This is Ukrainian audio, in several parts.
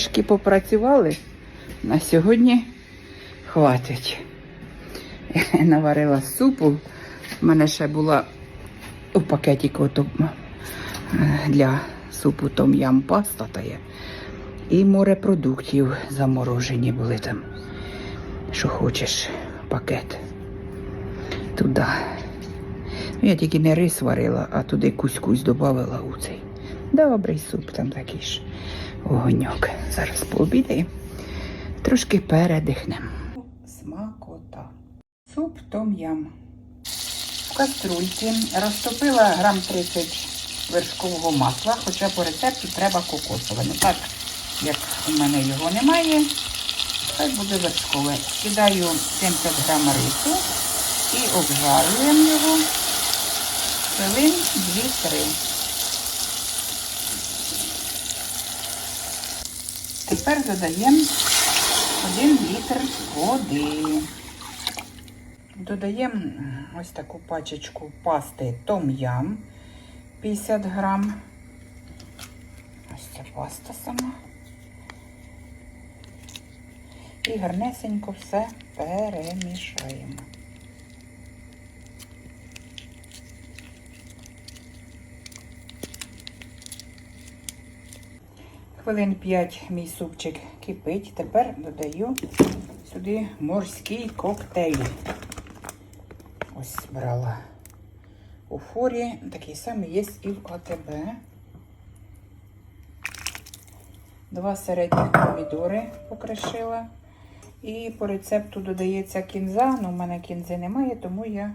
Трішки попрацювали, на сьогодні хватить. Я наварила супу. У мене ще була у е, для супу том-ям паста та є. І морепродуктів заморожені були там. Що хочеш, пакет. Туди. Ну, Я тільки не рис варила, а туди кусь-кусь додавала у цей. Добрий суп там такий ж огоньок. Зараз пообідаємо. Трошки передихнемо. Смакота. Суп том-ям. В каструльці розтопила грам 30 вершкового масла, хоча по рецепту треба кокосове. Ну так, як у мене його немає, хай буде вершкове. Кидаю 70 грам рису і обжарюємо його хвилин 2-3. Тепер додаємо 1 літр води. Додаємо ось таку пачечку пасти том-ям 50 грам. Ось ця паста сама. І гарнесенько все перемішаємо. Хвилин 5 мій супчик кипить. Тепер додаю сюди морський коктейль. Ось брала у форі. Такий самий є і в АТБ. Два середніх помідори покришила. І по рецепту додається кінза. Ну, в мене кінзи немає, тому я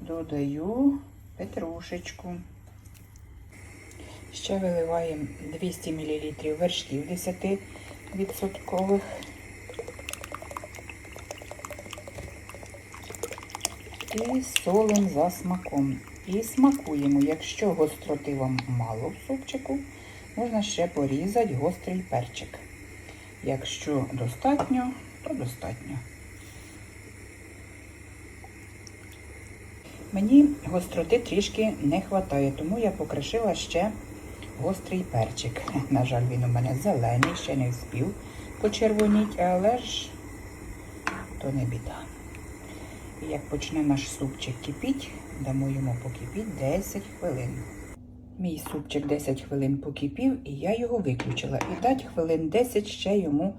додаю петрушечку. Ще виливаємо 200 мл вершків 10%. І солим за смаком. І смакуємо. Якщо гостроти вам мало в супчику, можна ще порізати гострий перчик. Якщо достатньо, то достатньо. Мені гостроти трішки не вистачає, тому я покришила ще гострий перчик. На жаль, він у мене зелений, ще не вспів почервоніть, але ж то не біда. І як почне наш супчик кипіть, дамо йому покипіть 10 хвилин. Мій супчик 10 хвилин покипів, і я його виключила. І дать хвилин 10 ще йому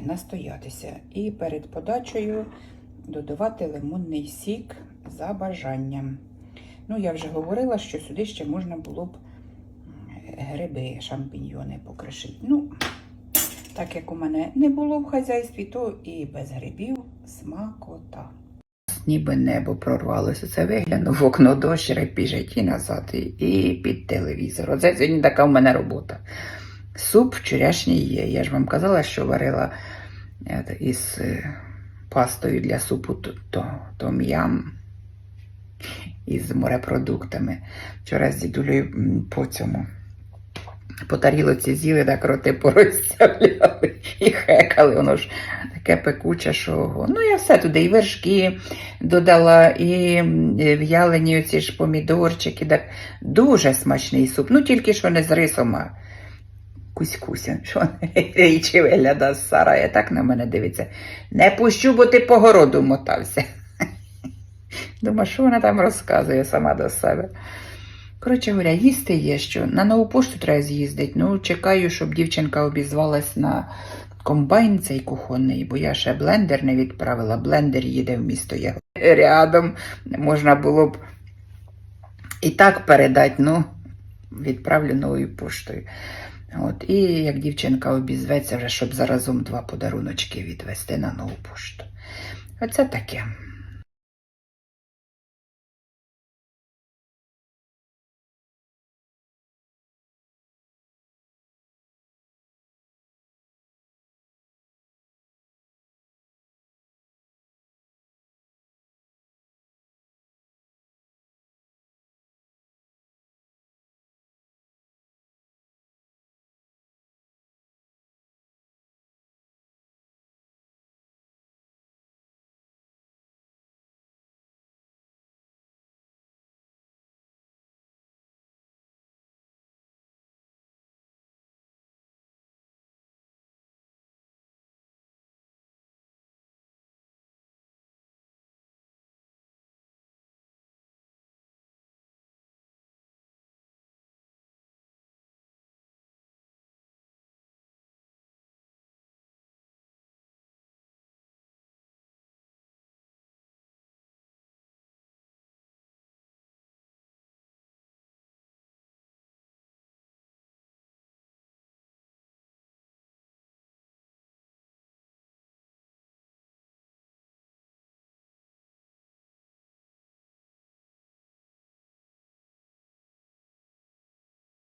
настоятися. І перед подачею додавати лимонний сік за бажанням. Ну, я вже говорила, що сюди ще можна було б гриби, шампіньйони покришити. Ну, так як у мене не було в хазяйстві, то і без грибів смакота. Ніби небо прорвалося. Це виглянув в окно дощ, репіжить і назад, і, під телевізор. Оце сьогодні така в мене робота. Суп вчорашній є. Я ж вам казала, що варила е, із е, пастою для супу то, том-ям із морепродуктами. Вчора з дідулею по цьому. По тарілоці з'їли, так роти порозставляли і хекали. Воно ж таке пекуче, що. Ну, я все туди, і вершки додала, і в'ялені оці ж помідорчики. Так дуже смачний суп. Ну, тільки що не з рисом, а кусь-куся. Що річі вигляда з сарая, так на мене дивиться. Не пущу, бо ти по городу мотався. Думаю, що вона там розказує сама до себе. Коротше говоря, їсти є що. На нову пошту треба з'їздити. Ну, чекаю, щоб дівчинка обізвалась на комбайн цей кухонний, бо я ще блендер не відправила. Блендер їде в місто є рядом. Можна було б і так передати, ну, відправлю новою поштою. От, і як дівчинка обізветься, вже щоб заразом два подаруночки відвести на нову пошту. Оце таке.